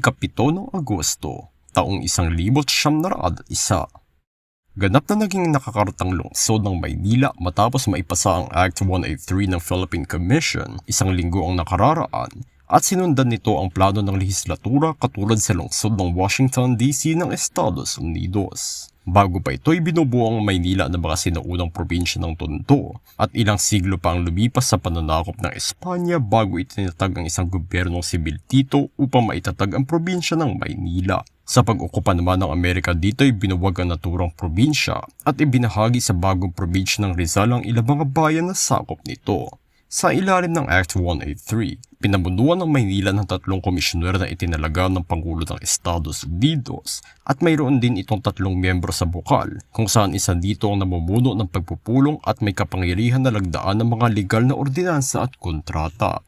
ikapito ng Agosto, taong isang libot siyam isa. Ganap na naging nakakaratang lungsod ng Maynila matapos maipasa ang Act 183 ng Philippine Commission isang linggo ang nakararaan at sinundan nito ang plano ng lehislatura katulad sa lungsod ng Washington DC ng Estados Unidos. Bago pa ito'y binubuo ang Maynila na mga sinaunang probinsya ng Tondo at ilang siglo pa ang lumipas sa pananakop ng Espanya bago itinatag ang isang gobyernong sibil tito upang maitatag ang probinsya ng Maynila. Sa pag-ukupa naman ng Amerika dito ay binuwag ang naturang probinsya at ibinahagi sa bagong probinsya ng Rizal ang ilang mga bayan na sakop nito. Sa ilalim ng Act 183, pinabunuan ng Maynila ng tatlong komisyoner na itinalaga ng Pangulo ng Estados Unidos at mayroon din itong tatlong miyembro sa bukal kung saan isa dito ang namumuno ng pagpupulong at may kapangyarihan na lagdaan ng mga legal na ordinansa at kontrata.